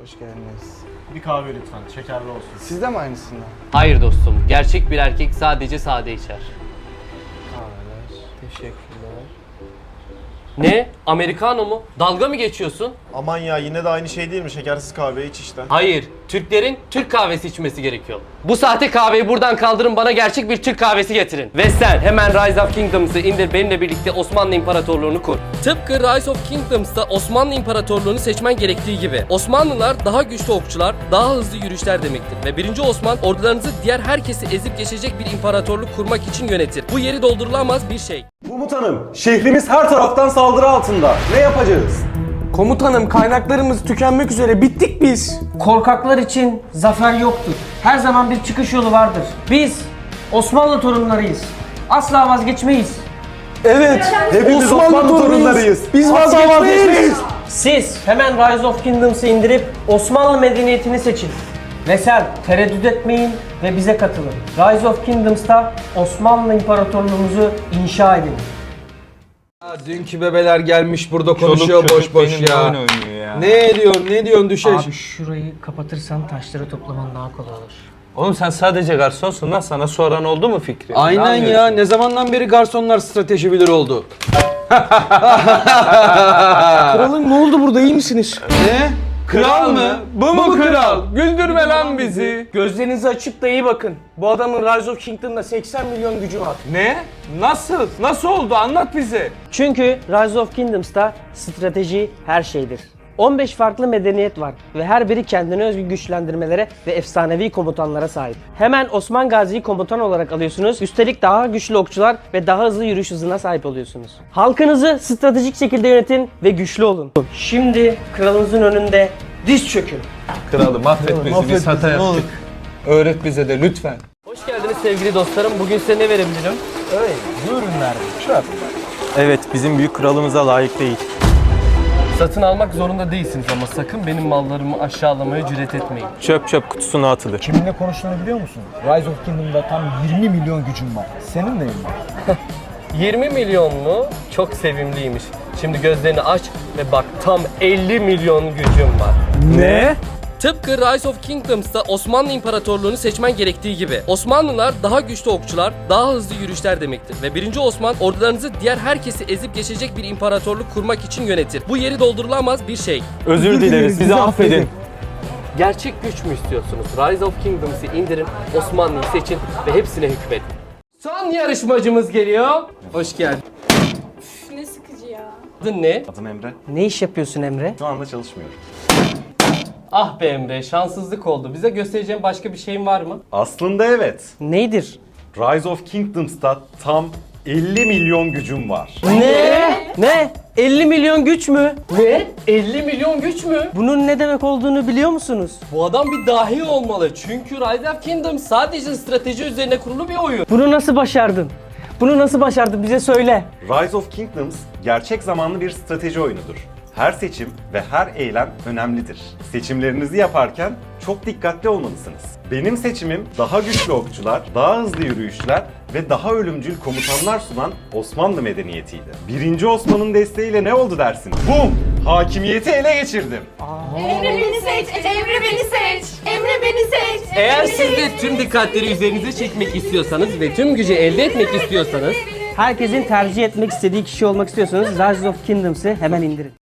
Hoş geldiniz. Bir kahve lütfen, şekerli olsun. Siz de mi aynısından? Hayır dostum. Gerçek bir erkek sadece sade içer. Kahveler. Teşekkürler. Ne? Americano mu? Dalga mı geçiyorsun? Aman ya yine de aynı şey değil mi? Şekersiz kahve iç işte. Hayır. Türklerin Türk kahvesi içmesi gerekiyor. Bu sahte kahveyi buradan kaldırın bana gerçek bir Türk kahvesi getirin. Ve sen hemen Rise of Kingdoms'ı indir benimle birlikte Osmanlı İmparatorluğunu kur. Tıpkı Rise of Kingdoms'ta Osmanlı İmparatorluğunu seçmen gerektiği gibi. Osmanlılar daha güçlü okçular, daha hızlı yürüyüşler demektir. Ve 1. Osman ordularınızı diğer herkesi ezip geçecek bir imparatorluk kurmak için yönetir. Bu yeri doldurulamaz bir şey. Komutanım, şehrimiz her taraftan saldırı altında. Ne yapacağız? Komutanım kaynaklarımız tükenmek üzere bittik biz. Korkaklar için zafer yoktur. Her zaman bir çıkış yolu vardır. Biz Osmanlı torunlarıyız. Asla vazgeçmeyiz. Evet. Hepimiz Osmanlı torunlarıyız. Biz Asla vazgeçmeyiz. vazgeçmeyiz. Siz hemen Rise of Kingdoms'ı indirip Osmanlı medeniyetini seçin. Ve sen tereddüt etmeyin ve bize katılın. Rise of Kingdoms'ta Osmanlı İmparatorluğumuzu inşa edin. Dünkü bebeler gelmiş burada konuşuyor boş boş ya. Ne diyorsun ne diyorsun düşeş? Abi şurayı kapatırsan taşları toplaman daha kolay olur. Oğlum sen sadece garsonsun lan sana soran oldu mu fikri? Aynen Ne ya ne zamandan beri garsonlar strateji bilir oldu. Kralım ne oldu burada iyi misiniz? Ne? Kral mı? Bu mu kral? Güldürme lan bizi. Gözlerinizi açıp da iyi bakın. Bu adamın Rise of Kingdom'da 80 milyon gücü var. Ne? Nasıl? Nasıl oldu? Anlat bize. Çünkü Rise of Kingdoms'ta strateji her şeydir. 15 farklı medeniyet var ve her biri kendine özgü güçlendirmelere ve efsanevi komutanlara sahip. Hemen Osman Gazi'yi komutan olarak alıyorsunuz. Üstelik daha güçlü okçular ve daha hızlı yürüyüş hızına sahip oluyorsunuz. Halkınızı stratejik şekilde yönetin ve güçlü olun. Şimdi kralınızın önünde diz çökün. Kralım affet bizi biz hata yaptık. Öğret bize de lütfen. Hoş geldiniz sevgili dostlarım. Bugün size ne verebilirim? Evet, bizim büyük kralımıza layık değil. Satın almak zorunda değilsiniz ama sakın benim mallarımı aşağılamaya cüret etmeyin. Çöp çöp kutusuna atılır. Kiminle konuştuğunu biliyor musun? Rise of Kingdom'da tam 20 milyon gücüm var. Senin neyin var? 20 milyon mu? Çok sevimliymiş. Şimdi gözlerini aç ve bak tam 50 milyon gücüm var. Ne? Tıpkı Rise of Kingdoms'ta Osmanlı İmparatorluğunu seçmen gerektiği gibi. Osmanlılar daha güçlü okçular, daha hızlı yürüyüşler demektir. Ve 1. Osman ordularınızı diğer herkesi ezip geçecek bir imparatorluk kurmak için yönetir. Bu yeri doldurulamaz bir şey. Özür dileriz, bizi affedin. Gerçek güç mü istiyorsunuz? Rise of Kingdoms'ı indirin, Osmanlı'yı seçin ve hepsine hükmedin. Son yarışmacımız geliyor. Hoş geldin. Ne sıkıcı ya. Adın ne? Adım Emre. Ne iş yapıyorsun Emre? Şu anda çalışmıyorum. Ah be Emre, şanssızlık oldu. Bize göstereceğin başka bir şeyin var mı? Aslında evet. Neydir? Rise of Kingdoms'ta tam 50 milyon gücüm var. Ne? Ne? 50 milyon güç mü? Ne? 50 milyon güç mü? Bunun ne demek olduğunu biliyor musunuz? Bu adam bir dahi olmalı. Çünkü Rise of Kingdom sadece strateji üzerine kurulu bir oyun. Bunu nasıl başardın? Bunu nasıl başardın bize söyle. Rise of Kingdoms gerçek zamanlı bir strateji oyunudur. Her seçim ve her eylem önemlidir. Seçimlerinizi yaparken çok dikkatli olmalısınız. Benim seçimim daha güçlü okçular, daha hızlı yürüyüşler ve daha ölümcül komutanlar sunan Osmanlı medeniyetiydi. Birinci Osman'ın desteğiyle ne oldu dersin? Bum! Hakimiyeti ele geçirdim. Emre beni seç, Emre beni seç, Emre beni seç. Eğer siz de tüm dikkatleri üzerinize çekmek istiyorsanız ve tüm gücü elde etmek istiyorsanız Herkesin tercih etmek istediği kişi olmak istiyorsanız Rise of Kingdoms'ı hemen indirin.